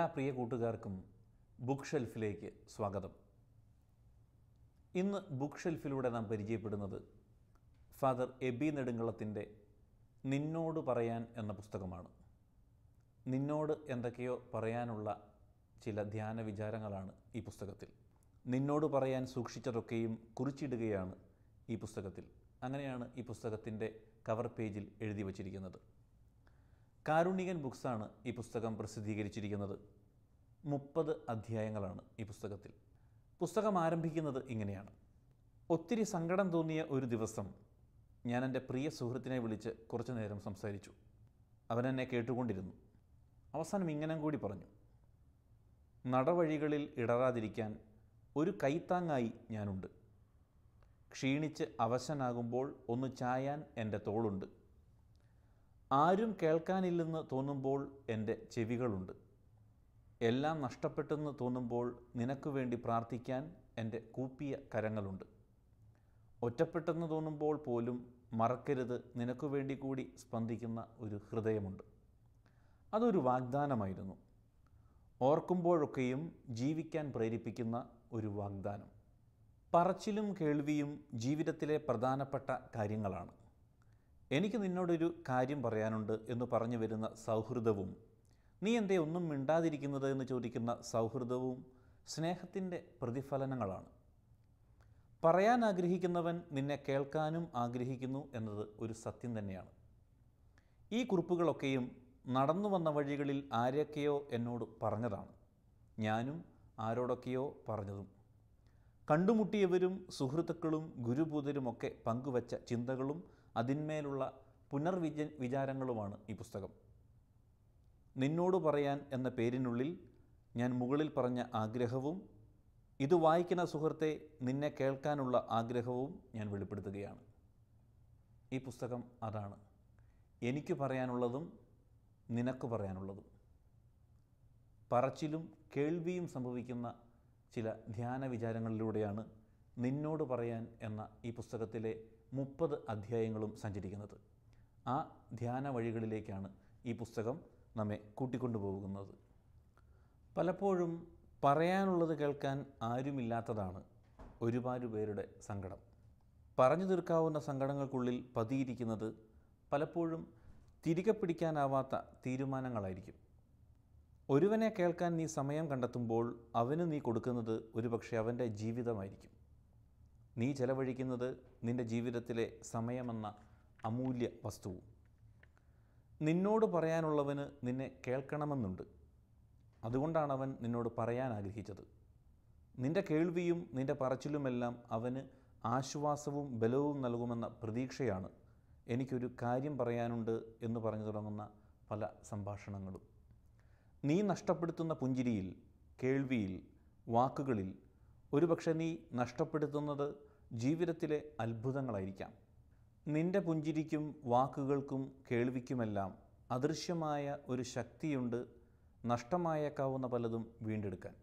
എല്ലാ പ്രിയ കൂട്ടുകാർക്കും ബുക്ക് ഷെൽഫിലേക്ക് സ്വാഗതം. ഇന്ന് ബുക്ക് ഷെൽഫിലൂടെ നാം പരിചയപ്പെടുന്നത് ഫാദർ എബി നെടുങ്കളത്തിന്റെ നിന്നോട് പറയാൻ എന്ന പുസ്തകമാണ്. നിന്നോട് എന്തൊക്കെയോ പറയാനുള്ള ചില ധ്യാന വിചാരങ്ങളാണ് ഈ പുസ്തകത്തിൽ. നിന്നോട് പറയാൻ സൂക്ഷിച്ചതൊക്കെയും കുറിച്ചിടുകയാണ് ഈ പുസ്തകത്തിൽ. അങ്ങനെയാണ് ഈ പുസ്തകത്തിന്റെ കവർ പേജിൽ എഴുതി വച്ചിരിക്കുന്നത്. കാരുണികൻ ബുക്സാണ് ഈ പുസ്തകം പ്രസിദ്ധീകരിച്ചിരിക്കുന്നത്. മുപ്പത് അധ്യായങ്ങളാണ് ഈ പുസ്തകത്തിൽ. പുസ്തകം ആരംഭിക്കുന്നത് ഇങ്ങനെയാണ്. ഒത്തിരി സങ്കടം തോന്നിയ ഒരു ദിവസം ഞാൻ എന്റെ പ്രിയ സുഹൃത്തിനെ വിളിച്ച് കുറച്ചു നേരം സംസാരിച്ചു. അവൻ എന്നെ കേട്ടുകൊണ്ടിരുന്നു. അവസാനം ഇങ്ങനെ കൂടി പറഞ്ഞു. നടവഴികളിൽ ഇടറാതിരിക്കാൻ ഒരു കൈത്താങ്ങായി ഞാനുണ്ട്. ക്ഷീണിച്ച് അവശനാകുമ്പോൾ ഒന്ന് ചായാൻ എന്റെ തോളുണ്ട്. ആരും കേൾക്കാനില്ലെന്ന് തോന്നുമ്പോൾ എന്റെ ചെവികളുണ്ട്. എല്ലാം നഷ്ടപ്പെട്ടെന്ന് തോന്നുമ്പോൾ നിനക്ക് വേണ്ടി പ്രാർത്ഥിക്കാൻ എന്റെ കൂപ്പിയ കരങ്ങളുണ്ട്. ഒറ്റപ്പെട്ടെന്ന് തോന്നുമ്പോൾ പോലും മറക്കരുത് നിനക്ക് വേണ്ടി കൂടി സ്പന്ദിക്കുന്ന ഒരു ഹൃദയമുണ്ട്. അതൊരു വാഗ്ദാനമായിരുന്നു. ഓർക്കുമ്പോഴൊക്കെയും ജീവിക്കാൻ പ്രേരിപ്പിക്കുന്ന ഒരു വാഗ്ദാനം. പറച്ചിലും കേൾവിയും ജീവിതത്തിലെ പ്രധാനപ്പെട്ട കാര്യങ്ങളാണ്. എനിക്ക് നിന്നോടൊരു കാര്യം പറയാനുണ്ട് എന്ന് പറഞ്ഞു വരുന്ന സൗഹൃദവും. നീ എന്തേ ഒന്നും മിണ്ടാതിരിക്കുന്നത് എന്ന് ചോദിക്കുന്ന സൗഹൃദവും സ്നേഹത്തിന്റെ പ്രതിഫലനങ്ങളാണ്. പറയാൻ ആഗ്രഹിക്കുന്നവൻ നിന്നെ കേൾക്കാനും ആഗ്രഹിക്കുന്നു എന്നത് ഒരു സത്യം തന്നെയാണ്. ഈ കുറിപ്പുകളൊക്കെയും നടന്നു വന്ന വഴികളിൽ ആരൊക്കെയോ എന്നോട് പറഞ്ഞതാണ്. ഞാനും ആരോടൊക്കെയോ പറഞ്ഞതും. കണ്ടുമുട്ടിയവരും സുഹൃത്തുക്കളും ഗുരുഭൂതരുമൊക്കെ പങ്കുവച്ച ചിന്തകളും അതിന്മേലുള്ള പുനർവിജ വിചാരങ്ങളുമാണ് ഈ പുസ്തകം. നിന്നോട് പറയാൻ എന്ന പേരിനുള്ളിൽ ഞാൻ മുകളിൽ പറഞ്ഞ ആഗ്രഹവും ഇത് വായിക്കുന്ന സുഹൃത്തെ നിന്നെ കേൾക്കാനുള്ള ആഗ്രഹവും ഞാൻ വെളിപ്പെടുത്തുകയാണ്. ഈ പുസ്തകം അതാണ്. എനിക്ക് പറയാനുള്ളതും നിനക്ക് പറയാനുള്ളതും. പറച്ചിലും കേൾവിയും സംഭവിക്കുന്ന ചില ധ്യാന വിചാരങ്ങളിലൂടെയാണ് നിന്നോട് പറയാൻ എന്ന ഈ പുസ്തകത്തിലെ മുപ്പത് അധ്യായങ്ങളും സഞ്ചരിക്കുന്നത്. ആ ധ്യാന വഴികളിലേക്കാണ് ഈ പുസ്തകം നമ്മെ കൂട്ടിക്കൊണ്ടുപോകുന്നത്. പലപ്പോഴും പറയാനുള്ളത് കേൾക്കാൻ ആരുമില്ലാത്തതാണ് ഒരുപാട് പേരുടെ സങ്കടം. പറഞ്ഞു തീർക്കാവുന്ന സങ്കടങ്ങൾക്കുള്ളിൽ പതിയിരിക്കുന്നത് പലപ്പോഴും തിരികെ പിടിക്കാനാവാത്ത തീരുമാനങ്ങളായിരിക്കും. ഒരുവനെ കേൾക്കാൻ നീ സമയം കണ്ടെത്തുമ്പോൾ അവന് നീ കൊടുക്കുന്നത് ഒരുപക്ഷെ അവന്റെ ജീവിതമായിരിക്കും. നീ ചെലവഴിക്കുന്നത് നിന്റെ ജീവിതത്തിലെ സമയമെന്ന അമൂല്യ വസ്തുവും. നിന്നോട് പറയാനുള്ളവന് നിന്നെ കേൾക്കണമെന്നുണ്ട്. അതുകൊണ്ടാണ് അവൻ നിന്നോട് പറയാൻ ആഗ്രഹിച്ചത്. നിന്റെ കേൾവിയും നിന്റെ പറച്ചിലുമെല്ലാം അവന് ആശ്വാസവും ബലവും നൽകുമെന്ന പ്രതീക്ഷയാണ് എനിക്കൊരു കാര്യം പറയാനുണ്ട് എന്ന് പറഞ്ഞു തുടങ്ങുന്ന പല സംഭാഷണങ്ങളും. നീ നഷ്ടപ്പെടുത്തുന്ന പുഞ്ചിരിയിൽ കേൾവിയിൽ വാക്കുകളിൽ ഒരുപക്ഷെ നീ നഷ്ടപ്പെടുത്തുന്നത് ജീവിതത്തിലെ അത്ഭുതങ്ങളായിരിക്കാം. നിന്റെ പുഞ്ചിരിക്കും വാക്കുകൾക്കും കേൾവിക്കുമെല്ലാം അദൃശ്യമായ ഒരു ശക്തിയുണ്ട് നഷ്ടമായേക്കാവുന്ന പലതും വീണ്ടെടുക്കാൻ.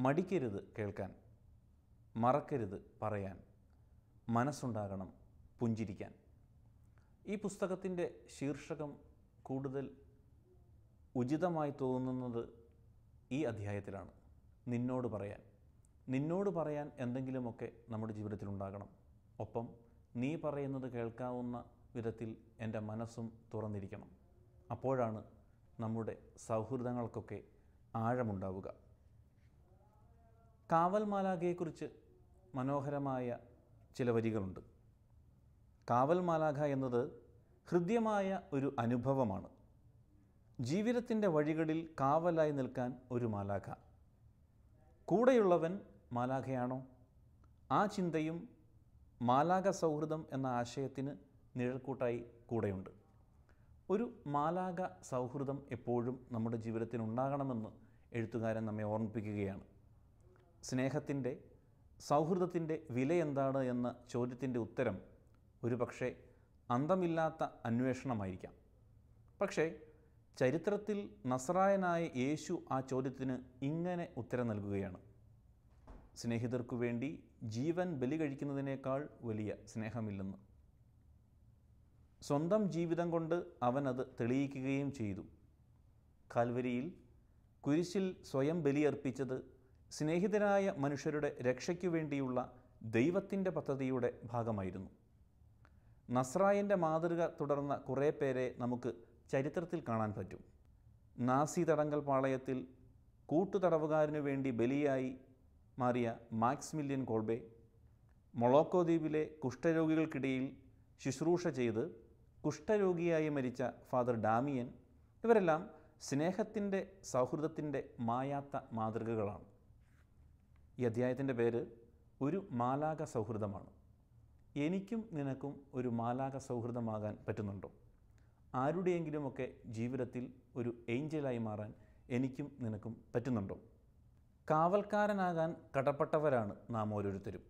മടിക്കരുത് കേൾക്കാൻ. മറക്കരുത് പറയാൻ. മനസ്സുണ്ടാകണം പുഞ്ചിരിക്കാൻ. ഈ പുസ്തകത്തിന്റെ ശീർഷകം കൂടുതൽ ഉചിതമായി തോന്നുന്നത് ഈ അധ്യായത്തിലാണ്. നിന്നോട് പറയാൻ. നിന്നോട് പറയാൻ എന്തെങ്കിലുമൊക്കെ നമ്മുടെ ജീവിതത്തിൽ ഉണ്ടാകണം ഒപ്പം നീ പറയുന്നത് കേൾക്കാവുന്ന വിധത്തിൽ എന്റെ മനസ്സും തുറന്നിരിക്കണം. അപ്പോഴാണ് നമ്മുടെ സൗഹൃദങ്ങൾക്കൊക്കെ ആഴമുണ്ടാവുക. കാവൽ മാലാഖയെക്കുറിച്ച് മനോഹരമായ ചില വരികളുണ്ട്. കാവൽ മാലാഖ എന്നത് ഹൃദ്യമായ ഒരു അനുഭവമാണ്. ജീവിതത്തിന്റെ വഴികളിൽ കാവലായി നിൽക്കാൻ ഒരു മാലാഖ. കൂടെയുള്ളവൻ മാലാഖയാണോ? ആ ചിന്തയും മാലാഖ സൗഹൃദം എന്ന ആശയത്തിന് നിഴൽക്കൂട്ടായി കൂടെയുണ്ട്. ഒരു മാലാക സൗഹൃദം എപ്പോഴും നമ്മുടെ ജീവിതത്തിൽ ഉണ്ടാകണമെന്ന് എഴുത്തുകാരൻ നമ്മെ ഓർമ്മിപ്പിക്കുകയാണ്. സ്നേഹത്തിന്റെ സൗഹൃദത്തിന്റെ വില എന്താണ് എന്ന ചോദ്യത്തിന്റെ ഉത്തരം ഒരു പക്ഷേ അന്തമില്ലാത്ത അന്വേഷണമായിരിക്കാം. പക്ഷേ ചരിത്രത്തിൽ നസറായനായ യേശു ആ ചോദ്യത്തിന് ഇങ്ങനെ ഉത്തരം നൽകുകയാണ്. സ്നേഹിതർക്കു വേണ്ടി ജീവൻ ബലി കഴിക്കുന്നതിനേക്കാൾ വലിയ സ്നേഹമില്ലെന്ന്. സ്വന്തം ജീവിതം കൊണ്ട് അവൻ അത് തെളിയിക്കുകയും ചെയ്തു. കാൽവരിയിൽ കുരിശിൽ സ്വയം ബലിയർപ്പിച്ചത് സ്നേഹിതരായ മനുഷ്യരുടെ രക്ഷയ്ക്കു വേണ്ടിയുള്ള ദൈവത്തിന്റെ പദ്ധതിയുടെ ഭാഗമായിരുന്നു. നസ്രായന്റെ മാതൃക തുടർന്ന കുറേ പേരെ നമുക്ക് ചരിത്രത്തിൽ കാണാൻ പറ്റും. നാസി തടങ്കൽ പാളയത്തിൽ കൂട്ടുതടവുകാരനു വേണ്ടി ബലിയായി മാറിയ മാക്സ് മില്യൻ കോൾബെ മൊളോക്കോ ദ്വീപിലെ കുഷ്ഠരോഗികൾക്കിടയിൽ ശുശ്രൂഷ ചെയ്ത് കുഷ്ഠരോഗിയായി മരിച്ച ഫാദർ ഡാമിയൻ ഇവരെല്ലാം സ്നേഹത്തിന്റെ സൗഹൃദത്തിന്റെ മായാത്ത മാതൃകകളാണ്. ഈ അധ്യായത്തിന്റെ പേര് ഒരു മാലാക സൗഹൃദമാണ്. എനിക്കും നിനക്കും ഒരു മാലാക സൗഹൃദമാകാൻ പറ്റുന്നുണ്ടോ? ആരുടെയെങ്കിലുമൊക്കെ ജീവിതത്തിൽ ഒരു ഏഞ്ചലായി മാറാൻ എനിക്കും നിനക്കും പറ്റുന്നുണ്ടോ? കാവൽക്കാരനാകാൻ കടപ്പെട്ടവരാണ് നാം ഓരോരുത്തരും.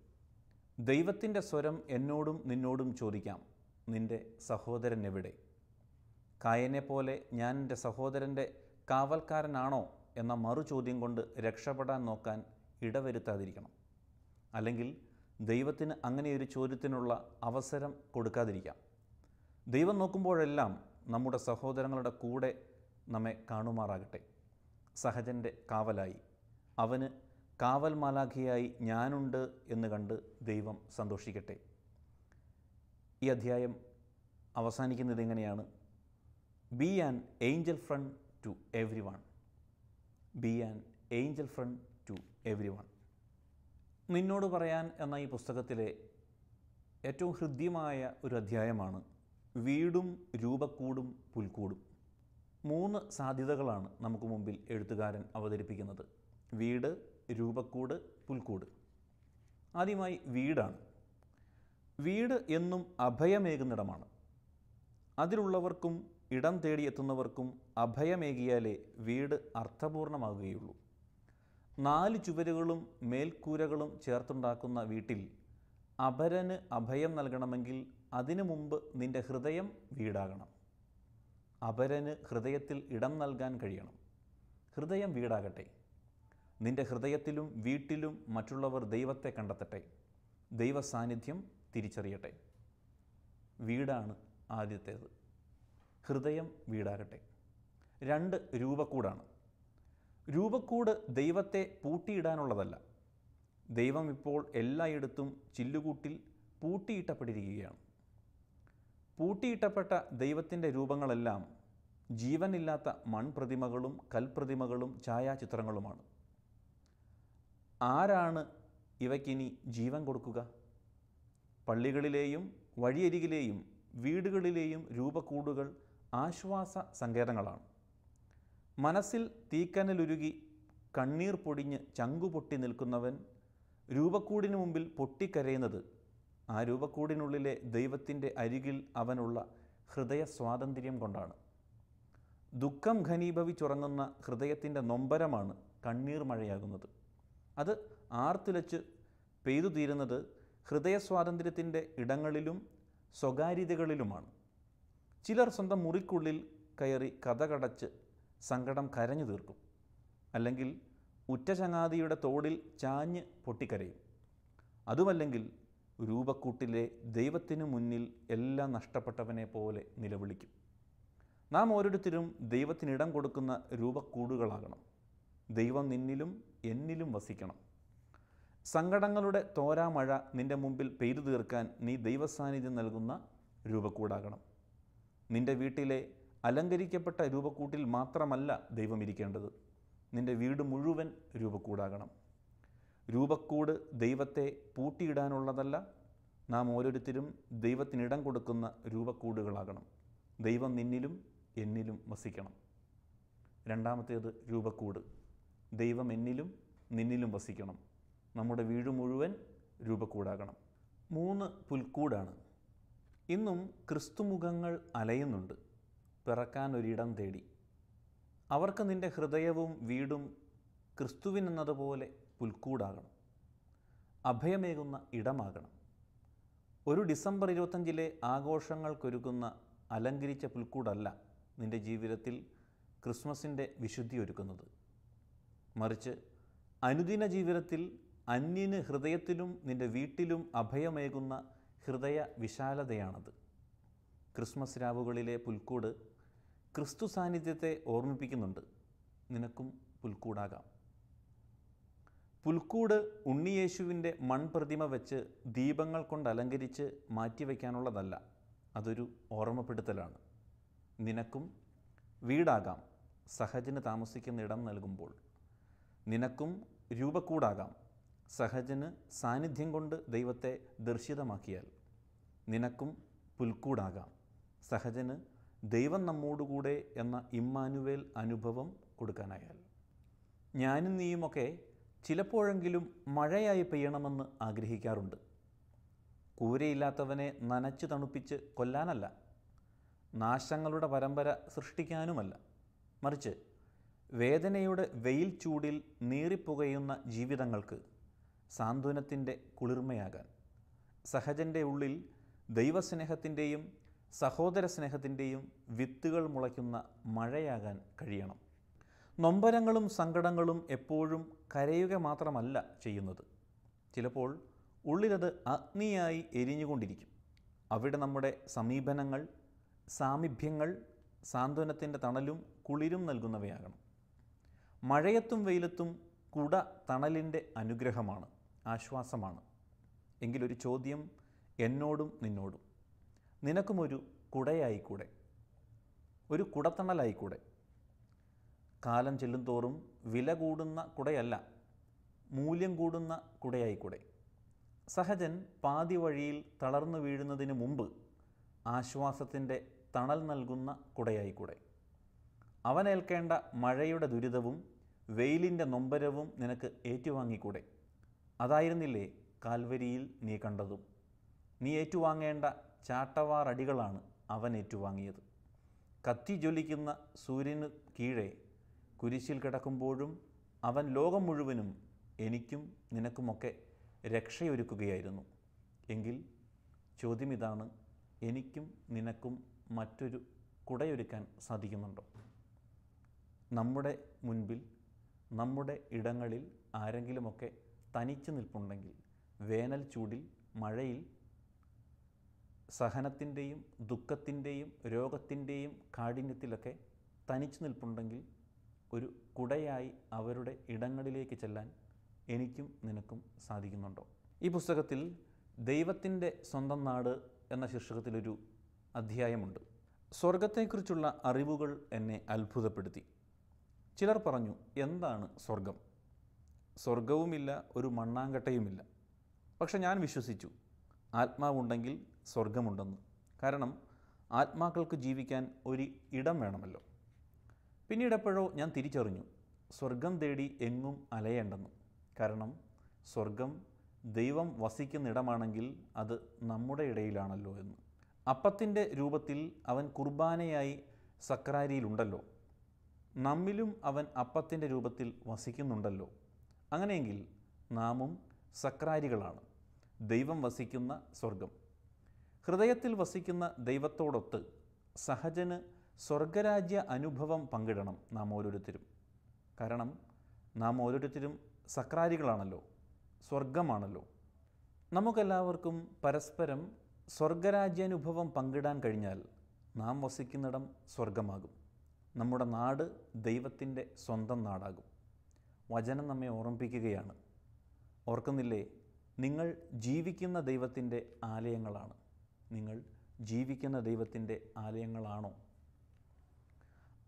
ദൈവത്തിന്റെ സ്വരം എന്നോടും നിന്നോടും ചോദിക്കാം നിന്റെ സഹോദരൻ എവിടെ? കായനെ പോലെ ഞാൻ എന്റെ സഹോദരന്റെ കാവൽക്കാരനാണോ എന്ന മറു ചോദ്യം കൊണ്ട് രക്ഷപ്പെടാൻ നോക്കാൻ ഇടവരുത്താതിരിക്കണം. അല്ലെങ്കിൽ ദൈവത്തിന് അങ്ങനെയൊരു ചോദ്യത്തിനുള്ള അവസരം കൊടുക്കാതിരിക്കാം. ദൈവം നോക്കുമ്പോഴെല്ലാം നമ്മുടെ സഹോദരങ്ങളുടെ കൂടെ നമ്മെ കാണുമാറാകട്ടെ. സഹജന്റെ കാവലായി. അവന് കാവൽ മാലാഖിയായി ഞാനുണ്ട് എന്ന് കണ്ട് ദൈവം സന്തോഷിക്കട്ടെ. ഈ അധ്യായം അവസാനിക്കുന്നത് എങ്ങനെയാണ്? Be an angel friend to everyone be an angel friend to everyone നിന്നോട് പറയാൻ എന്ന ഈ പുസ്തകത്തിലെ ഏറ്റവും ഹൃദ്യമായ ഒരു അധ്യായമാണ് വീടും രൂപക്കൂടും പുൽക്കൂടും. മൂന്ന് സാധ്യതകളാണ് നമുക്ക് മുമ്പിൽ എഴുത്തുകാരൻ അവതരിപ്പിക്കുന്നത്. വീട് രൂപക്കൂട് പുൽക്കൂട്. ആദ്യമായി വീടാണ്. വീട് എന്നും അഭയമേകുന്നിടമാണ്. അതിലുള്ളവർക്കും ഇടം തേടിയെത്തുന്നവർക്കും അഭയമേകിയാലേ വീട് അർത്ഥപൂർണമാകുകയുള്ളൂ. നാല് ചുവരുകളും മേൽക്കൂരകളും ചേർത്തുണ്ടാക്കുന്ന വീട്ടിൽ അപരന് അഭയം നൽകണമെങ്കിൽ അതിനു മുമ്പ് നിന്റെ ഹൃദയം വീടാകണം. അപരന് ഹൃദയത്തിൽ ഇടം നൽകാൻ കഴിയണം. ഹൃദയം വീടാകട്ടെ. നിന്റെ ഹൃദയത്തിലും വീട്ടിലും മറ്റുള്ളവർ ദൈവത്തെ കണ്ടെത്തട്ടെ. ദൈവ സാന്നിധ്യം തിരിച്ചറിയട്ടെ. വീടാണ് ആദ്യത്തേത്. ഹൃദയം വീടാകട്ടെ. രണ്ട് രൂപക്കൂടാണ്. രൂപക്കൂട് ദൈവത്തെ പൂട്ടിയിടാനുള്ളതല്ല. ദൈവം ഇപ്പോൾ എല്ലായിടത്തും ചില്ലുകൂട്ടിൽ പൂട്ടിയിട്ടപ്പെട്ടിരിക്കുകയാണ്. പൂട്ടിയിട്ടപ്പെട്ട ദൈവത്തിന്റെ രൂപങ്ങളെല്ലാം ജീവനില്ലാത്ത മൺപ്രതിമകളും കൽപ്രതിമകളും ഛായാചിത്രങ്ങളുമാണ്. ആരാണ് ഇവയ്ക്കിനി ജീവൻ കൊടുക്കുക? പള്ളികളിലെയും വഴിയരികിലെയും വീടുകളിലെയും രൂപക്കൂടുകൾ ആശ്വാസ സങ്കേതങ്ങളാണ്. മനസ്സിൽ തീക്കനലുരുകി കണ്ണീർ പൊടിഞ്ഞ് ചങ്കുപൊട്ടി നിൽക്കുന്നവൻ രൂപക്കൂടിനു മുമ്പിൽ പൊട്ടിക്കരയുന്നത് ആ രൂപക്കൂടിനുള്ളിലെ ദൈവത്തിന്റെ അരികിൽ അവനുള്ള ഹൃദയ സ്വാതന്ത്ര്യം കൊണ്ടാണ്. ദുഃഖം ഘനീഭവിച്ചുറങ്ങുന്ന ഹൃദയത്തിന്റെ നൊമ്പരമാണ് കണ്ണീർ മഴയാകുന്നത്. അത് ആർത്തുലച്ച് പെയ്തു തീരുന്നത് ഹൃദയ സ്വാതന്ത്ര്യത്തിന്റെ ഇടങ്ങളിലും സ്വകാര്യതകളിലുമാണ്. ചിലർ സ്വന്തം മുറിക്കുള്ളിൽ കയറി കഥകടച്ച് സങ്കടം കരഞ്ഞു തീർക്കും. അല്ലെങ്കിൽ ഉറ്റ ചങ്ങാതിയുടെ തോടിൽ ചാഞ്ഞ് പൊട്ടിക്കരയും. അതുമല്ലെങ്കിൽ രൂപക്കൂട്ടിലെ ദൈവത്തിനു മുന്നിൽ എല്ലാം നഷ്ടപ്പെട്ടവനെ പോലെ നിലവിളിക്കും. നാം ഓരോരുത്തരും ദൈവത്തിനിടം കൊടുക്കുന്ന രൂപക്കൂടുകളാകണം. ദൈവം നിന്നിലും എന്നിലും വസിക്കണം. സങ്കടങ്ങളുടെ തോരാമഴ നിന്റെ മുമ്പിൽ പെയ്തു തീർക്കാൻ നീ ദൈവസാന്നിധ്യം നൽകുന്ന രൂപക്കൂടാകണം. നിന്റെ വീട്ടിലെ അലങ്കരിക്കപ്പെട്ട രൂപക്കൂട്ടിൽ മാത്രമല്ല ദൈവം ഇരിക്കേണ്ടത്. നിന്റെ വീട് മുഴുവൻ രൂപക്കൂടാകണം. രൂപക്കൂട് ദൈവത്തെ പൂട്ടിയിടാനുള്ളതല്ല നാം ഓരോരുത്തരും ദൈവത്തിനിടം കൊടുക്കുന്ന രൂപക്കൂടുകളാകണം. ദൈവം നിന്നിലും എന്നിലും വസിക്കണം. രണ്ടാമത്തേത് രൂപക്കൂട്. ദൈവം എന്നിലും നിന്നിലും വസിക്കണം. നമ്മുടെ വീട് മുഴുവൻ രൂപക്കൂടാകണം. മൂന്ന് പുൽക്കൂടാണ്. ഇന്നും ക്രിസ്തുമുഖങ്ങൾ അലയുന്നുണ്ട്. പിറക്കാൻ ഒരിടം തേടി. അവർക്ക് നിന്റെ ഹൃദയവും വീടും ക്രിസ്തുവിനെന്നതുപോലെ പുൽക്കൂടാകണം. അഭയമേകുന്ന ഇടമാകണം. ഒരു ഡിസംബർ ഇരുപത്തഞ്ചിലെ ആഘോഷങ്ങൾക്കൊരുക്കുന്ന അലങ്കരിച്ച പുൽക്കൂടല്ല നിന്റെ ജീവിതത്തിൽ ക്രിസ്മസിന്റെ വിശുദ്ധി ഒരുക്കുന്നത് മറിച്ച് അനുദിന ജീവിതത്തിൽ അന്യന് ഹൃദയത്തിലും നിന്റെ വീട്ടിലും അഭയമേകുന്ന ഹൃദയ വിശാലതയാണത്. ക്രിസ്മസ് രാവുകളിലെ പുൽക്കൂട് ക്രിസ്തു സാന്നിധ്യത്തെ ഓർമ്മിപ്പിക്കുന്നുണ്ട്. നിനക്കും പുൽക്കൂടാകാം. പുൽക്കൂട് ഉണ്ണിയേശുവിന്റെ മൺപ്രതിമ വെച്ച് ദീപങ്ങൾ കൊണ്ട് അലങ്കരിച്ച് മാറ്റിവെക്കാനുള്ളതല്ല അതൊരു ഓർമ്മപ്പെടുത്തലാണ്. നിനക്കും വീടാകാം. സഹജന് താമസിക്കുന്ന ഇടം നൽകുമ്പോൾ നിനക്കും രൂപക്കൂടാകാം. സഹജന് സാന്നിധ്യം കൊണ്ട് ദൈവത്തെ ദർശിതമാക്കിയാൽ നിനക്കും പുൽക്കൂടാകാം. സഹജന് ദൈവം നമ്മോടുകൂടെ എന്ന ഇമ്മാനുവേൽ അനുഭവം കൊടുക്കാനായാൽ. ഞാനും നീയുമൊക്കെ ചിലപ്പോഴെങ്കിലും മഴയായി പെയ്യണമെന്ന് ആഗ്രഹിക്കാറുണ്ട്. കൂരയില്ലാത്തവനെ നനച്ചു തണുപ്പിച്ച് കൊല്ലാനല്ല. നാശങ്ങളുടെ പരമ്പര സൃഷ്ടിക്കാനുമല്ല. മറിച്ച് വേദനയുടെ വെയിൽ ചൂടിൽ നീറിപ്പുകയുന്ന ജീവിതങ്ങൾക്ക് സാന്ത്വനത്തിന്റെ കുളിർമയാകാൻ. സഹജന്റെ ഉള്ളിൽ ദൈവസ്നേഹത്തിന്റെയും സഹോദര സ്നേഹത്തിന്റെയും വിത്തുകൾ മുളയ്ക്കുന്ന മഴയാകാൻ കഴിയണം. നൊമ്പരങ്ങളും സങ്കടങ്ങളും എപ്പോഴും കരയുക മാത്രമല്ല ചെയ്യുന്നത്. ചിലപ്പോൾ ഉള്ളിലത് അഗ്നിയായി എരിഞ്ഞുകൊണ്ടിരിക്കും. അവിടെ നമ്മുടെ സമീപനങ്ങൾ സാമീപ്യങ്ങൾ സാന്ത്വനത്തിന്റെ തണലും കുളിരും നൽകുന്നവയാകണം. മഴയത്തും വെയിലത്തും കുട തണലിന്റെ അനുഗ്രഹമാണ് ആശ്വാസമാണ്. എങ്കിലൊരു ചോദ്യം എന്നോടും നിന്നോടും. നിനക്കും നിനക്കുമൊരു കുടയായിക്കൂടെ? ഒരു കുടത്തണലായിക്കൂടെ? കാലം ചെല്ലുന്തോറും വില കൂടുന്ന കുടയല്ല മൂല്യം കൂടുന്ന കുടയായിക്കൂടെ? സഹജൻ പാതി വഴിയിൽ തളർന്നു വീഴുന്നതിന് മുമ്പ് ആശ്വാസത്തിന്റെ തണൽ നൽകുന്ന കുടയായിക്കൂടെ? അവനേൽക്കേണ്ട മഴയുടെ ദുരിതവും വെയിലിന്റെ നൊമ്പരവും നിനക്ക് ഏറ്റുവാങ്ങിക്കൂടെ? അതായിരുന്നില്ലേ കാൽവരിയിൽ നീ കണ്ടതും? നീ ഏറ്റുവാങ്ങേണ്ട ചാട്ടവാറടികളാണ് അവൻ ഏറ്റുവാങ്ങിയത്. കത്തി ജ്വലിക്കുന്ന സൂര്യന് കീഴെ കുരിശിൽ കിടക്കുമ്പോഴും അവൻ ലോകം മുഴുവനും എനിക്കും നിനക്കുമൊക്കെ രക്ഷയൊരുക്കുകയായിരുന്നു. എങ്കിൽ ചോദ്യം ഇതാണ് എനിക്കും നിനക്കും മറ്റൊരു കുടയൊരുക്കാൻ സാധിക്കുന്നുണ്ടോ? നമ്മുടെ മുൻപിൽ നമ്മുടെ ഇടങ്ങളിൽ ആരെങ്കിലുമൊക്കെ തനിച്ചു നിൽപ്പുണ്ടെങ്കിൽ വേനൽ ചൂടിൽ മഴയിൽ സഹനത്തിന്റെയും ദുഃഖത്തിന്റെയും രോഗത്തിന്റെയും കാഠിന്യത്തിലൊക്കെ തനിച്ചു നിൽപ്പുണ്ടെങ്കിൽ ഒരു കുടയായി അവരുടെ ഇടങ്ങളിലേക്ക് ചെല്ലാൻ എനിക്കും നിനക്കും സാധിക്കുന്നുണ്ടോ? ഈ പുസ്തകത്തിൽ ദൈവത്തിന്റെ സ്വന്തം നാട് എന്ന ശീർഷകത്തിലൊരു അധ്യായമുണ്ട്. സ്വർഗത്തെക്കുറിച്ചുള്ള അറിവുകൾ എന്നെ അത്ഭുതപ്പെടുത്തി. ചിലർ പറഞ്ഞു എന്താണ് സ്വർഗം സ്വർഗവുമില്ല ഒരു മണ്ണാങ്കട്ടയുമില്ല. പക്ഷെ ഞാൻ വിശ്വസിച്ചു ആത്മാവുണ്ടെങ്കിൽ സ്വർഗമുണ്ടെന്ന് കാരണം ആത്മാക്കൾക്ക് ജീവിക്കാൻ ഒരു ഇടം വേണമല്ലോ. പിന്നീടെപ്പോഴോ ഞാൻ തിരിച്ചറിഞ്ഞു സ്വർഗം തേടി എങ്ങും അലയേണ്ടെന്ന്. കാരണം സ്വർഗം ദൈവം വസിക്കുന്നിടമാണെങ്കിൽ അത് നമ്മുടെ ഇടയിലാണല്ലോ എന്ന്. അപ്പത്തിന്റെ രൂപത്തിൽ അവൻ കുർബാനയായി സക്രാരിയിലുണ്ടല്ലോ. നമ്മിലും അവൻ അപ്പത്തിന്റെ രൂപത്തിൽ വസിക്കുന്നുണ്ടല്ലോ. അങ്ങനെയെങ്കിൽ നാമും സക്രാരികളാണ്. ദൈവം വസിക്കുന്ന സ്വർഗം ഹൃദയത്തിൽ വസിക്കുന്ന ദൈവത്തോടൊത്ത് സഹജന് സ്വർഗരാജ്യ അനുഭവം പങ്കിടണം നാം ഓരോരുത്തരും. കാരണം നാം ഓരോരുത്തരും സക്രാരികളാണല്ലോ. സ്വർഗമാണല്ലോ നമുക്കെല്ലാവർക്കും പരസ്പരം സ്വർഗരാജ്യാനുഭവം പങ്കിടാൻ കഴിഞ്ഞാൽ നാം വസിക്കുന്നിടം സ്വർഗമാകും നമ്മുടെ നാട് ദൈവത്തിന്റെ സ്വന്തം നാടാകും. വചനം നമ്മെ ഓർമ്മിപ്പിക്കുകയാണ്. ഓർക്കുന്നില്ലേ? നിങ്ങൾ ജീവിക്കുന്ന ദൈവത്തിന്റെ ആലയങ്ങളാണ്. നിങ്ങൾ ജീവിക്കുന്ന ദൈവത്തിന്റെ ആലയങ്ങളാണോ?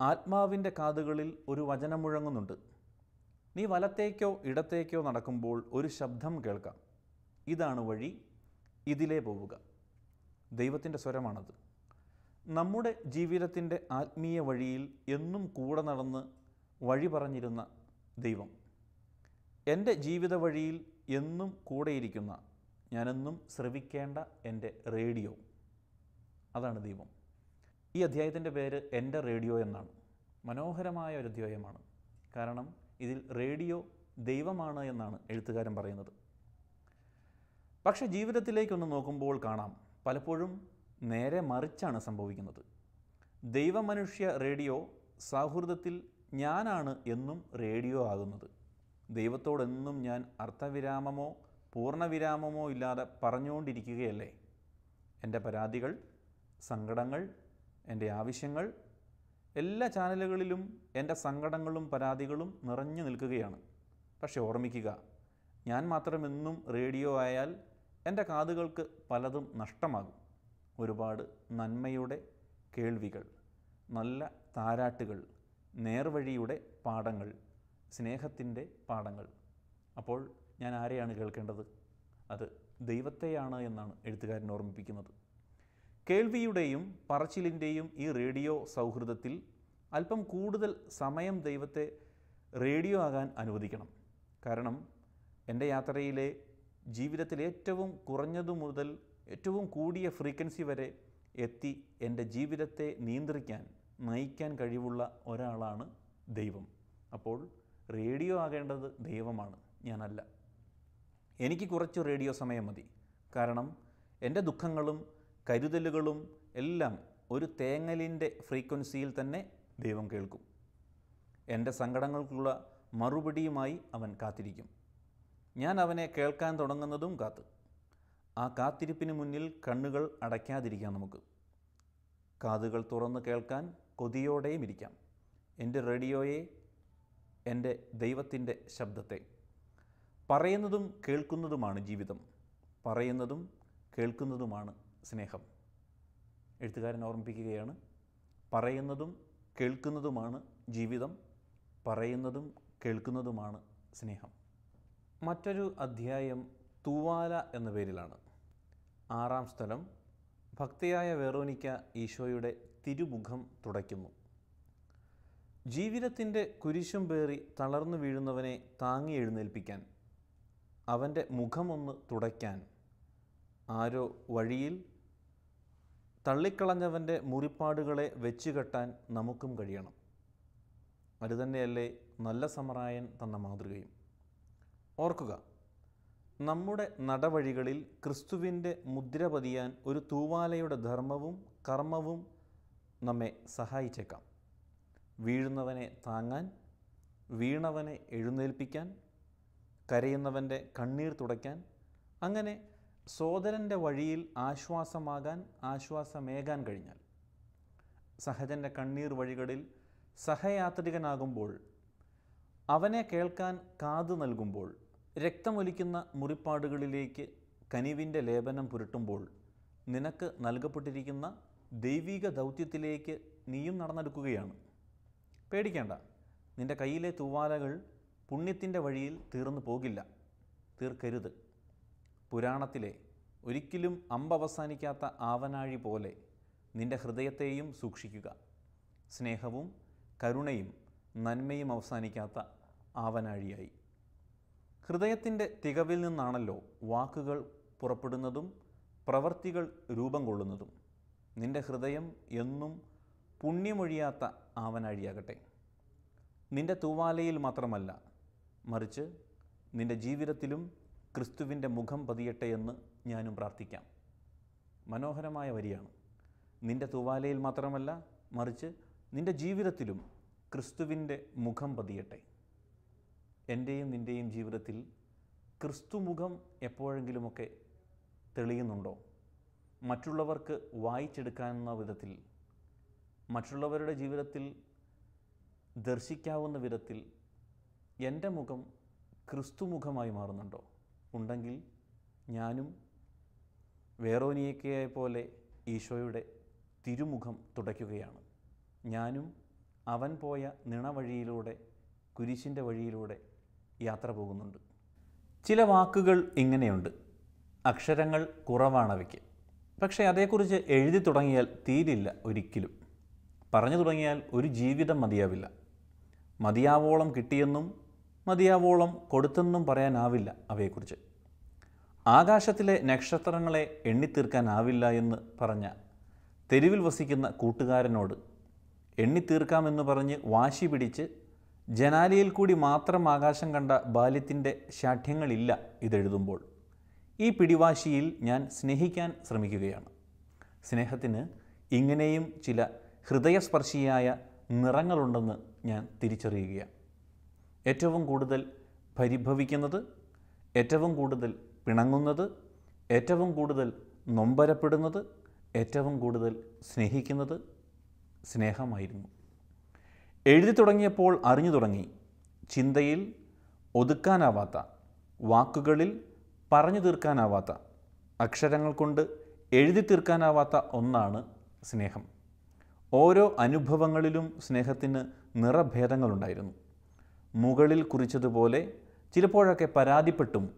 ആത്മാവിന്റെ കാതുകളിൽ ഒരു വചനം മുഴങ്ങുന്നുണ്ട്. നീ വലത്തേക്കോ ഇടത്തേക്കോ നടക്കുമ്പോൾ ഒരു ശബ്ദം കേൾക്കാം. ഇതാണ് വഴി ഇതിലേ പോവുക. ദൈവത്തിന്റെ സ്വരമാണത്. നമ്മുടെ ജീവിതത്തിന്റെ ആത്മീയ വഴിയിൽ എന്നും കൂടെ നടന്ന് വഴി പറഞ്ഞിരുന്ന ദൈവം. എന്റെ ജീവിത വഴിയിൽ എന്നും കൂടെയിരിക്കുന്ന ഞാനെന്നും ശ്രവിക്കേണ്ട എന്റെ റേഡിയോ. അതാണ് ദൈവം. ഈ അധ്യായത്തിന്റെ പേര് എന്റെ റേഡിയോ എന്നാണ്. മനോഹരമായ ഒരു അധ്യായമാണ്. കാരണം ഇതിൽ റേഡിയോ ദൈവമാണ് എന്നാണ് എഴുത്തുകാരൻ പറയുന്നത്. പക്ഷേ ജീവിതത്തിലേക്കൊന്ന് നോക്കുമ്പോൾ കാണാം. പലപ്പോഴും നേരെ മറിച്ചാണ് സംഭവിക്കുന്നത്. ദൈവമനുഷ്യ റേഡിയോ സൗഹൃദത്തിൽ ഞാനാണ് എന്നും റേഡിയോ ആകുന്നത്. ദൈവത്തോടെന്നും ഞാൻ അർത്ഥവിരാമമോ പൂർണവിരാമമോ ഇല്ലാതെ പറഞ്ഞുകൊണ്ടിരിക്കുകയല്ലേ? എന്റെ പരാതികൾ സങ്കടങ്ങൾ എന്റെ ആവശ്യങ്ങൾ എല്ലാ ചാനലുകളിലും എന്റെ സങ്കടങ്ങളും പരാതികളും നിറഞ്ഞു നിൽക്കുകയാണ്. പക്ഷേ ഓർമ്മിക്കുക ഞാൻ മാത്രമെന്നും റേഡിയോ ആയാൽ എന്റെ കാതുകൾക്ക് പലതും നഷ്ടമാകും. ഒരുപാട് നന്മയുടെ കേൾവികൾ നല്ല താരാട്ടുകൾ നേർവഴിയുടെ പാഠങ്ങൾ സ്നേഹത്തിന്റെ പാഠങ്ങൾ. അപ്പോൾ ഞാൻ ആരെയാണ് കേൾക്കേണ്ടത്? അത് ദൈവത്തെയാണ് എന്നാണ് എഴുത്തുകാരൻ ഓർമ്മിപ്പിക്കുന്നത്. കേൾവിയുടെയും പറച്ചിലിന്റെയും ഈ റേഡിയോ സൗഹൃദത്തിൽ അല്പം കൂടുതൽ സമയം ദൈവത്തെ റേഡിയോ ആകാൻ അനുവദിക്കണം. കാരണം എന്റെ യാത്രയിലെ ജീവിതത്തിൽ ഏറ്റവും കുറഞ്ഞതു മുതൽ ഏറ്റവും കൂടിയ ഫ്രീക്വൻസി വരെ എത്തി എന്റെ ജീവിതത്തെ നിയന്ത്രിക്കാൻ നയിക്കാൻ കഴിവുള്ള ഒരാളാണ് ദൈവം. അപ്പോൾ റേഡിയോ ആകേണ്ടത് ദൈവമാണ് ഞാനല്ല. എനിക്ക് കുറച്ച് റേഡിയോ സമയം മതി. കാരണം എന്റെ ദുഃഖങ്ങളും കരുതലുകളും എല്ലാം ഒരു തേങ്ങലിന്റെ ഫ്രീക്വൻസിയിൽ തന്നെ ദൈവം കേൾക്കും. എന്റെ സങ്കടങ്ങൾക്കുള്ള മറുപടിയുമായി അവൻ കാത്തിരിക്കും. ഞാൻ അവനെ കേൾക്കാൻ തുടങ്ങുന്നതും കാത്ത്. ആ കാത്തിരിപ്പിന് മുന്നിൽ കണ്ണുകൾ അടയ്ക്കാതിരിക്കാം നമുക്ക്. കാതുകൾ തുറന്ന് കേൾക്കാൻ കൊതിയോടെയും ഇരിക്കാം. എന്റെ റേഡിയോയെ എന്റെ ദൈവത്തിന്റെ ശബ്ദത്തെ. പറയുന്നതും കേൾക്കുന്നതുമാണ് ജീവിതം. പറയുന്നതും കേൾക്കുന്നതുമാണ് സ്നേഹം. എഴുത്തുകാരൻ ഓർമ്മിപ്പിക്കുകയാണ് പറയുന്നതും കേൾക്കുന്നതുമാണ് ജീവിതം. പറയുന്നതും കേൾക്കുന്നതുമാണ് സ്നേഹം. മറ്റൊരു അധ്യായം തൂവാല എന്ന പേരിലാണ്. ആറാം സ്ഥലം ഭക്തിയായ വേറോനിക്ക ഈശോയുടെ തിരുമുഖം തുടയ്ക്കുന്നു. ജീവിതത്തിന്റെ കുരിശും പേറി തളർന്നു വീഴുന്നവനെ താങ്ങി എഴുന്നേൽപ്പിക്കാൻ അവന്റെ മുഖമൊന്ന് തുടയ്ക്കാൻ. ആരോ വഴിയിൽ തള്ളിക്കളഞ്ഞവന്റെ മുറിപ്പാടുകളെ വെച്ചുകെട്ടാൻ നമുക്കും കഴിയണം. അതുതന്നെയല്ലേ നല്ല സമറായൻ തന്ന മാതൃകയും. ഓർക്കുക നമ്മുടെ നടവഴികളിൽ ക്രിസ്തുവിന്റെ മുദ്ര പതിയാൻ ഒരു തൂവാലയുടെ ധർമ്മവും കർമ്മവും നമ്മെ സഹായിച്ചേക്കാം. വീഴുന്നവനെ താങ്ങാൻ വീണവനെ എഴുന്നേൽപ്പിക്കാൻ കരയുന്നവന്റെ കണ്ണീർ തുടയ്ക്കാൻ അങ്ങനെ സോദരന്റെ വഴിയിൽ ആശ്വാസമാകാൻ ആശ്വാസമേകാൻ കഴിഞ്ഞാൽ സഹജന്റെ കണ്ണീർ വഴികളിൽ സഹയാത്രികനാകുമ്പോൾ അവനെ കേൾക്കാൻ കാതു നൽകുമ്പോൾ രക്തമൊലിക്കുന്ന മുറിപ്പാടുകളിലേക്ക് കനിവിന്റെ ലേപനം പുരട്ടുമ്പോൾ നിനക്ക് നൽകപ്പെട്ടിരിക്കുന്ന ദൈവിക ദൗത്യത്തിലേക്ക് നീയും നടന്നെടുക്കുകയാണ്. പേടിക്കേണ്ട. നിന്റെ കയ്യിലെ തൂവാലകൾ പുണ്യത്തിന്റെ വഴിയിൽ തീർന്നു പോകില്ല. തീർക്കരുത്. പുരാണത്തിലെ ഒരിക്കലും അമ്പവസാനിക്കാത്ത ആവനാഴി പോലെ നിന്റെ ഹൃദയത്തെയും സൂക്ഷിക്കുക. സ്നേഹവും കരുണയും നന്മയും അവസാനിക്കാത്ത ആവനാഴിയായി. ഹൃദയത്തിന്റെ തികവിൽ നിന്നാണല്ലോ വാക്കുകൾ പുറപ്പെടുന്നതും പ്രവർത്തികൾ രൂപം കൊള്ളുന്നതും. നിന്റെ ഹൃദയം എന്നും പുണ്യമൊഴിയാത്ത ആവനാഴിയാകട്ടെ. നിന്റെ തൂവാലയിൽ മാത്രമല്ല മറിച്ച് നിന്റെ ജീവിതത്തിലും ക്രിസ്തുവിന്റെ മുഖം പതിയട്ടെ എന്ന് ഞാനും പ്രാർത്ഥിക്കാം. മനോഹരമായ വരിയാണ്. നിന്റെ തൂവാലയിൽ മാത്രമല്ല മറിച്ച് നിന്റെ ജീവിതത്തിലും ക്രിസ്തുവിന്റെ മുഖം പതിയട്ടെ. എന്റെയും നിന്റെയും ജീവിതത്തിൽ ക്രിസ്തുമുഖം എപ്പോഴെങ്കിലുമൊക്കെ തെളിയുന്നുണ്ടോ? മറ്റുള്ളവർക്ക് വായിച്ചെടുക്കാവുന്ന വിധത്തിൽ മറ്റുള്ളവരുടെ ജീവിതത്തിൽ ദർശിക്കാവുന്ന വിധത്തിൽ എന്റെ മുഖം ക്രിസ്തുമുഖമായി മാറുന്നുണ്ടോ? ഉണ്ടെങ്കിൽ ഞാനും വേറോനിയക്കയെ പോലെ ഈശോയുടെ തിരുമുഖം തുടയ്ക്കുകയാണ്. ഞാനും അവൻ പോയ നിണവഴിയിലൂടെ കുരിശിന്റെ വഴിയിലൂടെ യാത്ര പോകുന്നുണ്ട്. ചില വാക്കുകൾ ഇങ്ങനെയുണ്ട്. അക്ഷരങ്ങൾ കുറവാണവയ്ക്ക്. പക്ഷേ അതേക്കുറിച്ച് എഴുതി തുടങ്ങിയാൽ തീരില്ല ഒരിക്കലും. പറഞ്ഞു തുടങ്ങിയാൽ ഒരു ജീവിതം മതിയാവില്ല. മതിയാവോളം കിട്ടിയെന്നും മതിയാവോളം കൊടുത്തെന്നും പറയാനാവില്ല അവയെക്കുറിച്ച്. ആകാശത്തിലെ നക്ഷത്രങ്ങളെ എണ്ണിത്തീർക്കാനാവില്ല എന്ന് പറഞ്ഞ തെരുവിൽ വസിക്കുന്ന കൂട്ടുകാരനോട് എണ്ണിത്തീർക്കാമെന്ന് പറഞ്ഞ് വാശി പിടിച്ച് ജനാലയിൽ കൂടി മാത്രം ആകാശം കണ്ട ബാല്യത്തിന്റെ ശാഠ്യങ്ങളില്ല ഇതെഴുതുമ്പോൾ. ഈ പിടിവാശിയിൽ ഞാൻ സ്നേഹിക്കാൻ ശ്രമിക്കുകയാണ്. സ്നേഹത്തിന് ഇങ്ങനെയും ചില ഹൃദയസ്പർശിയായ നിറങ്ങളുണ്ടെന്ന് ഞാൻ തിരിച്ചറിയുകയാണ്. ഏറ്റവും കൂടുതൽ പരിഭവിക്കുന്നത് ഏറ്റവും കൂടുതൽ പിണങ്ങുന്നത് ഏറ്റവും കൂടുതൽ നൊമ്പരപ്പെടുന്നത് ഏറ്റവും കൂടുതൽ സ്നേഹിക്കുന്നത് സ്നേഹമായിരുന്നു. എഴുതി തുടങ്ങിയപ്പോൾ അറിഞ്ഞു തുടങ്ങി. ചിന്തയിൽ ഒതുക്കാനാവാത്ത വാക്കുകളിൽ പറഞ്ഞു തീർക്കാനാവാത്ത അക്ഷരങ്ങൾ കൊണ്ട് എഴുതി തീർക്കാനാവാത്ത ഒന്നാണ് സ്നേഹം. ഓരോ അനുഭവങ്ങളിലും സ്നേഹത്തിന് നിറഭേദങ്ങളുണ്ടായിരുന്നു. മുകളിൽ കുറിച്ചതുപോലെ ചിലപ്പോഴൊക്കെ പരാതിപ്പെട്ടും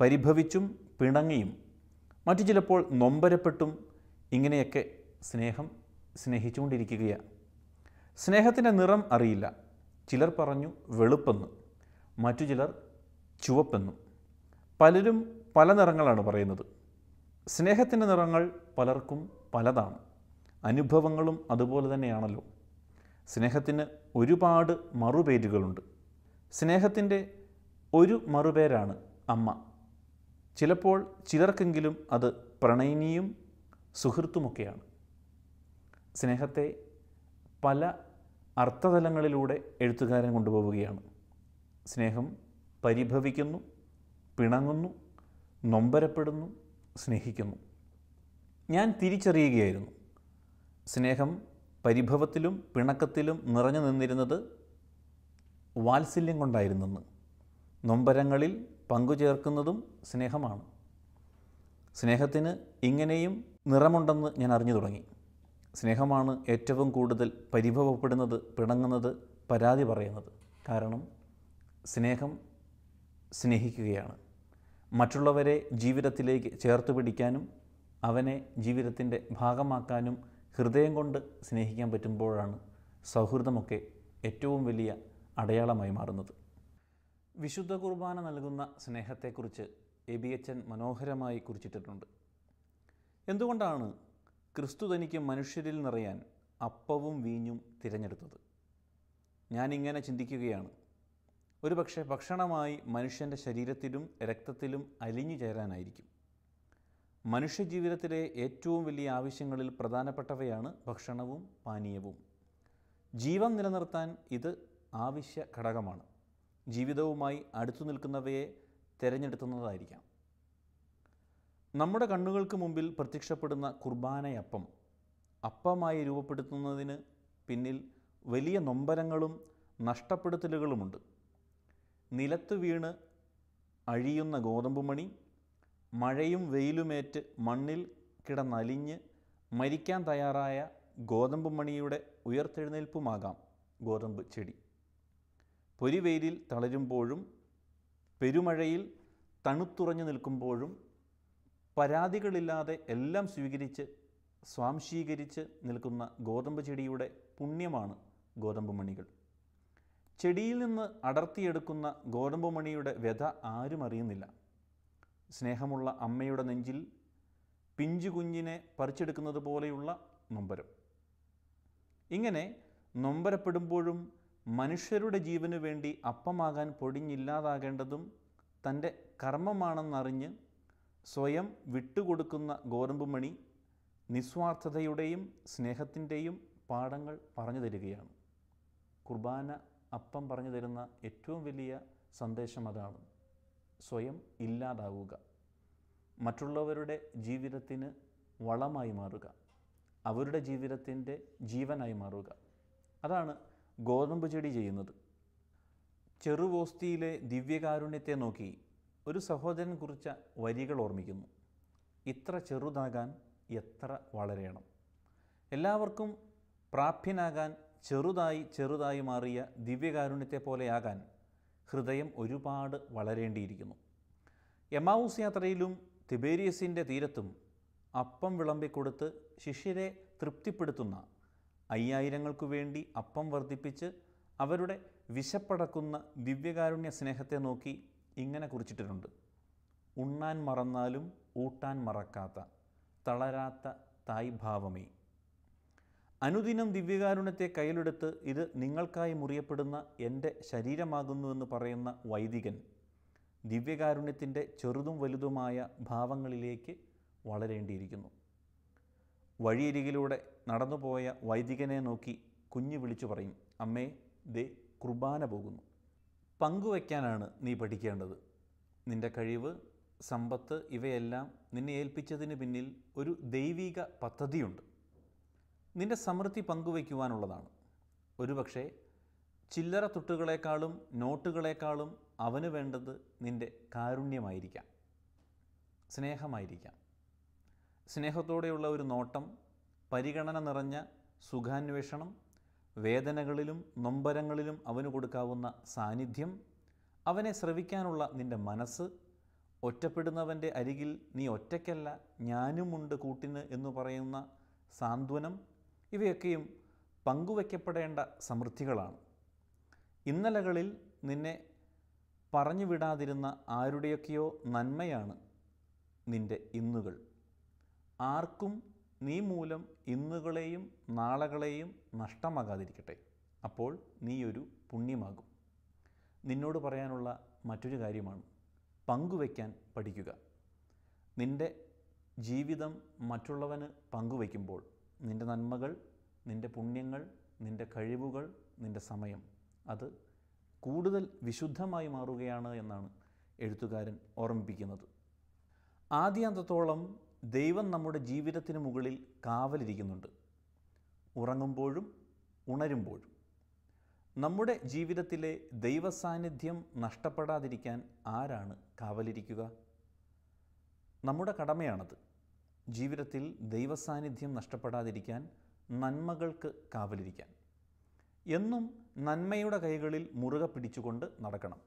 പരിഭവിച്ചും പിണങ്ങിയും മറ്റു ചിലപ്പോൾ നൊമ്പരപ്പെട്ടും ഇങ്ങനെയൊക്കെ സ്നേഹം സ്നേഹിച്ചുകൊണ്ടിരിക്കുകയാണ്. സ്നേഹത്തിന്റെ നിറം അറിയില്ല. ചിലർ പറഞ്ഞു വെളുപ്പെന്ന് മറ്റു ചിലർ ചുവപ്പെന്നും. പലരും പല നിറങ്ങളാണ് പറയുന്നത്. സ്നേഹത്തിന്റെ നിറങ്ങൾ പലർക്കും പലതാണ്. അനുഭവങ്ങളും അതുപോലെ തന്നെയാണല്ലോ. സ്നേഹത്തിന് ഒരുപാട് മറുപേരുകളുണ്ട്. സ്നേഹത്തിന്റെ ഒരു മറുപേരാണ് അമ്മ. ചിലപ്പോൾ ചിലർക്കെങ്കിലും അത് പ്രണയിനിയും സുഹൃത്തുമൊക്കെയാണ്. സ്നേഹത്തെ പല അർത്ഥതലങ്ങളിലൂടെ എഴുത്തുകാരൻ കൊണ്ടുപോവുകയാണ്. സ്നേഹം പരിഭവിക്കുന്നു പിണങ്ങുന്നു നൊമ്പരപ്പെടുന്നു സ്നേഹിക്കുന്നു. ഞാൻ തിരിച്ചറിയുകയായിരുന്നു. സ്നേഹം പരിഭവത്തിലും പിണക്കത്തിലും നിറഞ്ഞു നിന്നിരുന്നത് വാത്സല്യം കൊണ്ടായിരുന്നെന്ന്. നൊമ്പരങ്ങളിൽ പങ്കുചേർക്കുന്നതും സ്നേഹമാണ്. സ്നേഹത്തിന് ഇങ്ങനെയും നിറമുണ്ടെന്ന് ഞാൻ അറിഞ്ഞു തുടങ്ങി. സ്നേഹമാണ് ഏറ്റവും കൂടുതൽ പരിഭവപ്പെടുന്നത് പിണങ്ങുന്നത് പരാതി പറയുന്നത്. കാരണം സ്നേഹം സ്നേഹിക്കുകയാണ്. മറ്റുള്ളവരെ ജീവിതത്തിലേക്ക് ചേർത്ത് പിടിക്കാനും അവനെ ജീവിതത്തിന്റെ ഭാഗമാക്കാനും ഹൃദയം കൊണ്ട് സ്നേഹിക്കാൻ പറ്റുമ്പോഴാണ് സൗഹൃദമൊക്കെ ഏറ്റവും വലിയ അടയാളമായി മാറുന്നത്. വിശുദ്ധ കുർബാന നൽകുന്ന സ്നേഹത്തെക്കുറിച്ച് എ ബി എച്ച് എൻ മനോഹരമായി കുറിച്ചിട്ടിട്ടുണ്ട്. എന്തുകൊണ്ടാണ് ക്രിസ്തു തനിക്ക് മനുഷ്യരിൽ നിറയാൻ അപ്പവും വീഞ്ഞും തിരഞ്ഞെടുത്തത്. ഞാനിങ്ങനെ ചിന്തിക്കുകയാണ്. ഒരു പക്ഷേ ഭക്ഷണമായി മനുഷ്യന്റെ ശരീരത്തിലും രക്തത്തിലും അലിഞ്ഞു ചേരാനായിരിക്കും. മനുഷ്യജീവിതത്തിലെ ഏറ്റവും വലിയ ആവശ്യങ്ങളിൽ പ്രധാനപ്പെട്ടവയാണ് ഭക്ഷണവും പാനീയവും. ജീവൻ നിലനിർത്താൻ ഇത് ആവശ്യ ഘടകമാണ് ജീവിതവുമായി അടുത്തു നിൽക്കുന്നവയെ തിരഞ്ഞെടുക്കുന്നതായിരിക്കാം. നമ്മുടെ കണ്ണുകൾക്ക് മുമ്പിൽ പ്രത്യക്ഷപ്പെടുന്ന കുർബാനയപ്പം അപ്പമായി രൂപപ്പെടുത്തുന്നതിന് പിന്നിൽ വലിയ നൊമ്പരങ്ങളും നഷ്ടപ്പെടുത്തലുകളുമുണ്ട്. നിലത്ത് വീണ് അഴിയുന്ന ഗോതമ്പ് മണി മഴയും വെയിലുമേറ്റ് മണ്ണിൽ കിടന്നലിഞ്ഞ് മരിക്കാൻ തയ്യാറായ ഗോതമ്പ് മണിയുടെ ഉയർത്തെഴുന്നേൽപ്പുമാകാം ഗോതമ്പ് ചെടി. പൊരിവെയിലിൽ തളരുമ്പോഴും പെരുമഴയിൽ തണുത്തുറഞ്ഞു നിൽക്കുമ്പോഴും പരാതികളില്ലാതെ എല്ലാം സ്വീകരിച്ച് സ്വാംശീകരിച്ച് നിൽക്കുന്ന ഗോതമ്പ് ചെടിയുടെ പുണ്യമാണ് ഗോതമ്പ് മണികൾ. ചെടിയിൽ നിന്ന് അടർത്തിയെടുക്കുന്ന ഗോതമ്പ് മണിയുടെ വ്യഥ ആരും അറിയുന്നില്ല. സ്നേഹമുള്ള അമ്മയുടെ നെഞ്ചിൽ പിഞ്ചു കുഞ്ഞിനെ പറിച്ചെടുക്കുന്നത് പോലെയുള്ള നൊമ്പരം. ഇങ്ങനെ നൊമ്പരപ്പെടുമ്പോഴും മനുഷ്യരുടെ ജീവനു വേണ്ടി അപ്പമാകാൻ പൊടിഞ്ഞില്ലാതാകേണ്ടതും തന്റെ കർമ്മമാണെന്നറിഞ്ഞ് സ്വയം വിട്ടുകൊടുക്കുന്ന ഗോതമ്പ് മണി നിസ്വാർത്ഥതയുടെയും സ്നേഹത്തിന്റെയും പാഠങ്ങൾ പറഞ്ഞു തരികയാണ്. കുർബാന അപ്പം പറഞ്ഞു തരുന്ന ഏറ്റവും വലിയ സന്ദേശം അതാണ്. സ്വയം ഇല്ലാതാവുക. മറ്റുള്ളവരുടെ ജീവിതത്തിന് വളമായി മാറുക. അവരുടെ ജീവിതത്തിന്റെ ജീവനായി മാറുക. അതാണ് ഗോതമ്പ് ചെടി ചെയ്യുന്നത്. ചെറുവോസ്തിയിലെ ദിവ്യകാരുണ്യത്തെ നോക്കി ഒരു സഹോദരൻ കുറിച്ച വരികൾ ഓർമ്മിക്കുന്നു. ഇത്ര ചെറുതാകാൻ എത്ര വളരെയണം. എല്ലാവർക്കും പ്രാപ്യനാകാൻ ചെറുതായി ചെറുതായി മാറിയ ദിവ്യകാരുണ്യത്തെ പോലെയാകാൻ ഹൃദയം ഒരുപാട് വളരേണ്ടിയിരിക്കുന്നു. എമാവൂസ് യാത്രയിലും തിബേരിയസിന്റെ തീരത്തും അപ്പം വിളമ്പിക്കൊടുത്ത് ശിഷ്യരെ തൃപ്തിപ്പെടുത്തുന്ന അയ്യായിരങ്ങൾക്കു വേണ്ടി അപ്പം വർദ്ധിപ്പിച്ച് അവരുടെ വിശപ്പടക്കുന്ന ദിവ്യകാരുണ്യ സ്നേഹത്തെ നോക്കി ഇങ്ങനെ കുറിച്ചിട്ടിട്ടുണ്ട്. ഉണ്ണാൻ മറന്നാലും ഊട്ടാൻ മറക്കാത്ത തളരാത്ത തായ് ഭാവമേ. അനുദിനം ദിവ്യകാരുണ്യത്തെ കയ്യിലെടുത്ത് ഇത് നിങ്ങൾക്കായി മുറിയപ്പെടുന്ന എന്റെ ശരീരമാകുന്നുവെന്ന് പറയുന്ന വൈദികൻ ദിവ്യകാരുണ്യത്തിന്റെ ചെറുതും വലുതുമായ ഭാവങ്ങളിലേക്ക് വളരേണ്ടിയിരിക്കുന്നു. വഴിയരികിലൂടെ നടന്നുപോയ വൈദികനെ നോക്കി കുഞ്ഞു വിളിച്ചു പറയും അമ്മേ ദേ കുർബാന പോകുന്നു. പങ്കുവയ്ക്കാനാണ് നീ പഠിക്കേണ്ടത്. നിന്റെ കഴിവ് സമ്പത്ത് ഇവയെല്ലാം നിന്നെ ഏൽപ്പിച്ചതിന് പിന്നിൽ ഒരു ദൈവിക പദ്ധതിയുണ്ട്. നിന്റെ സമൃദ്ധി പങ്കുവയ്ക്കുവാനുള്ളതാണ്. ഒരുപക്ഷെ ചില്ലറ തുട്ടുകളെക്കാളും നോട്ടുകളെക്കാളും അവന് വേണ്ടത് നിന്റെ കാരുണ്യമായിരിക്കാം. സ്നേഹമായിരിക്കാം. സ്നേഹത്തോടെയുള്ള ഒരു നോട്ടം പരിഗണന നിറഞ്ഞ സുഖാന്വേഷണം വേദനകളിലും നൊമ്പരങ്ങളിലും അവന് കൊടുക്കാവുന്ന സാന്നിധ്യം അവനെ ശ്രവിക്കാനുള്ള നിന്റെ മനസ്സ് ഒറ്റപ്പെടുന്നവന്റെ അരികിൽ നീ ഒറ്റയ്ക്കല്ല ഞാനുമുണ്ട് കൂട്ടിന് എന്ന് പറയുന്ന സാന്ത്വനം ഇവയൊക്കെയും പങ്കുവയ്ക്കപ്പെടേണ്ട സമൃദ്ധികളാണ്. ഇന്നലകളിൽ നിന്നെ പറഞ്ഞു വിടാതിരുന്ന ആരുടെയൊക്കെയോ നന്മയാണ് നിന്റെ ഇന്നുകൾ. ആർക്കും നീ മൂലം ഇന്നുകളെയും നാളകളെയും നഷ്ടമാകാതിരിക്കട്ടെ. അപ്പോൾ നീ ഒരു പുണ്യമാകും. നിന്നോട് പറയാനുള്ള മറ്റൊരു കാര്യമാണ് പങ്കുവയ്ക്കാൻ പഠിക്കുക. നിന്റെ ജീവിതം മറ്റുള്ളവന് പങ്കുവയ്ക്കുമ്പോൾ നിന്റെ നന്മകൾ നിന്റെ പുണ്യങ്ങൾ നിന്റെ കഴിവുകൾ നിന്റെ സമയം അത് കൂടുതൽ വിശുദ്ധമായി മാറുകയാണ് എന്നാണ് എഴുത്തുകാരൻ ഓർമ്മിപ്പിക്കുന്നത്. ആദ്യാന്തത്തോളം ദൈവം നമ്മുടെ ജീവിതത്തിന് മുകളിൽ കാവലിരിക്കുന്നുണ്ട്. ഉറങ്ങുമ്പോഴും ഉണരുമ്പോഴും. നമ്മുടെ ജീവിതത്തിലെ ദൈവസാന്നിധ്യം നഷ്ടപ്പെടാതിരിക്കാൻ ആരാണ് കാവലിരിക്കുക? നമ്മുടെ കടമയാണത്. ജീവിതത്തിൽ ദൈവസാന്നിധ്യം നഷ്ടപ്പെടാതിരിക്കാൻ നന്മകൾക്ക് കാവലിരിക്കാൻ. എന്നും നന്മയുടെ കൈകളിൽ മുറുകെ പിടിച്ചുകൊണ്ട് നടക്കണം.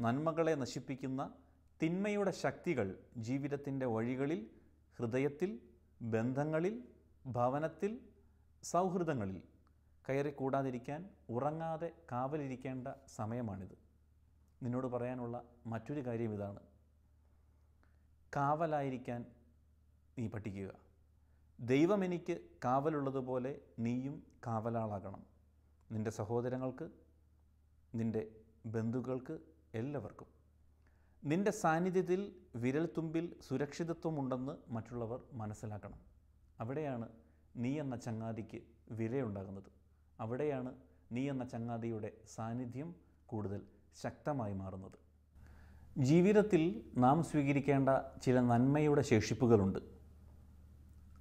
നന്മകളെ നശിപ്പിക്കുന്ന തിന്മയുടെ ശക്തികൾ ജീവിതത്തിന്റെ വഴികളിൽ ഹൃദയത്തിൽ ബന്ധങ്ങളിൽ ഭവനത്തിൽ സൗഹൃദങ്ങളിൽ കയറിക്കൂടാതിരിക്കാൻ ഉറങ്ങാതെ കാവലിരിക്കേണ്ട സമയമാണിത്. നിന്നോട് പറയാനുള്ള മറ്റൊരു കാര്യം ഇതാണ്. കാവലായിരിക്കാൻ നീ പഠിക്കുക. ദൈവം എനിക്ക് കാവലുള്ളതുപോലെ നീയും കാവലാളാകണം. നിന്റെ സഹോദരങ്ങൾക്ക് നിന്റെ ബന്ധുക്കൾക്ക് എല്ലാവർക്കും. നിന്റെ സാന്നിധ്യത്തിൽ വിരൽത്തുമ്പിൽ സുരക്ഷിതത്വമുണ്ടെന്ന് മറ്റുള്ളവർ മനസ്സിലാക്കണം. അവിടെയാണ് നീ എന്ന ചങ്ങാതിക്ക് വിലയുണ്ടാകുന്നത് അവിടെയാണ് നീ എന്ന ചങ്ങാതിയുടെ സാന്നിധ്യം കൂടുതൽ ശക്തമായി മാറുന്നത്. ജീവിതത്തിൽ നാം സ്വീകരിക്കേണ്ട ചില നന്മയുടെ ശേഷിപ്പുകളുണ്ട്.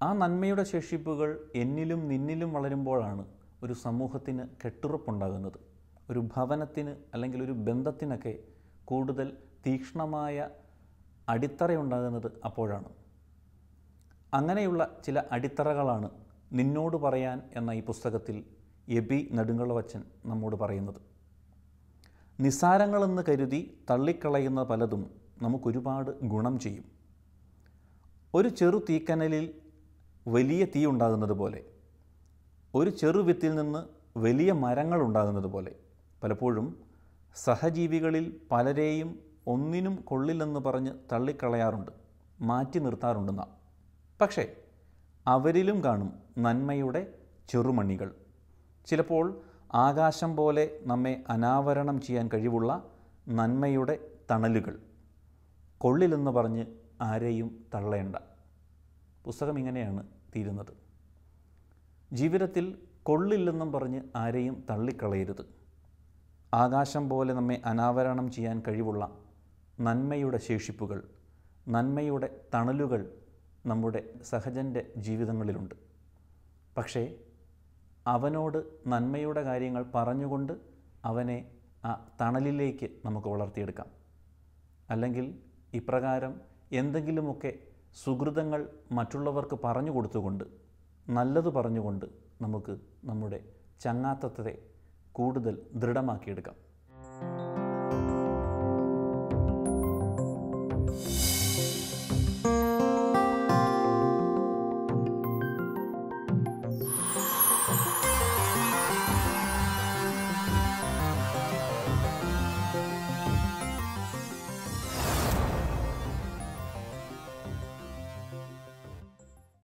ആ നന്മയുടെ ശേഷിപ്പുകൾ എന്നിലും നിന്നിലും വളരുമ്പോഴാണ് ഒരു സമൂഹത്തിന് കെട്ടുറപ്പുണ്ടാകുന്നത്. ഒരു ഭവനത്തിന് അല്ലെങ്കിൽ ഒരു ബന്ധത്തിനൊക്കെ കൂടുതൽ തീക്ഷ്ണമായ അടിത്തറയുണ്ടാകുന്നത് അപ്പോഴാണ്. അങ്ങനെയുള്ള ചില അടിത്തറകളാണ് നിന്നോട് പറയാൻ എന്ന ഈ പുസ്തകത്തിൽ എബി നെടുങ്കളവച്ചൻ നമ്മോട് പറയുന്നത്. നിസ്സാരങ്ങളെന്ന് കരുതി തള്ളിക്കളയുന്ന പലതും നമുക്കൊരുപാട് ഗുണം ചെയ്യും. ഒരു ചെറു തീക്കനലിൽ വലിയ തീ ഉണ്ടാകുന്നത് പോലെ ഒരു ചെറു വിത്തിൽ നിന്ന് വലിയ മരങ്ങൾ ഉണ്ടാകുന്നത് പോലെ പലപ്പോഴും സഹജീവികളിൽ പലരെയും ഒന്നിനും കൊള്ളില്ലെന്ന് പറഞ്ഞ് തള്ളിക്കളയാറുണ്ട് മാറ്റി നിർത്താറുണ്ട് നാം പക്ഷേ അവരിലും കാണും നന്മയുടെ ചെറുമണികൾ. ചിലപ്പോൾ ആകാശം പോലെ നമ്മെ അനാവരണം ചെയ്യാൻ കഴിവുള്ള നന്മയുടെ തണലുകൾ. കൊള്ളില്ലെന്ന് പറഞ്ഞ് ആരെയും തള്ളേണ്ട. പുസ്തകം ഇങ്ങനെയാണ് തീരുന്നത്. ജീവിതത്തിൽ കൊള്ളില്ലെന്നും പറഞ്ഞ് ആരെയും തള്ളിക്കളയരുത്. ആകാശം പോലെ നമ്മെ അനാവരണം ചെയ്യാൻ കഴിവുള്ള നന്മയുടെ ശേഷിപ്പുകൾ നന്മയുടെ തണലുകൾ നമ്മുടെ സഹജന്റെ ജീവിതങ്ങളിലുണ്ട്. പക്ഷേ അവനോട് നന്മയുടെ കാര്യങ്ങൾ പറഞ്ഞുകൊണ്ട് അവനെ ആ തണലിലേക്ക് നമുക്ക് വളർത്തിയെടുക്കാം. അല്ലെങ്കിൽ ഇപ്രകാരം എന്തെങ്കിലുമൊക്കെ സുഹൃതങ്ങൾ മറ്റുള്ളവർക്ക് പറഞ്ഞു കൊടുത്തുകൊണ്ട് നല്ലത് പറഞ്ഞുകൊണ്ട് നമുക്ക് നമ്മുടെ ചങ്ങാത്തത്തെ കൂടുതൽ ദൃഢമാക്കിയെടുക്കാം.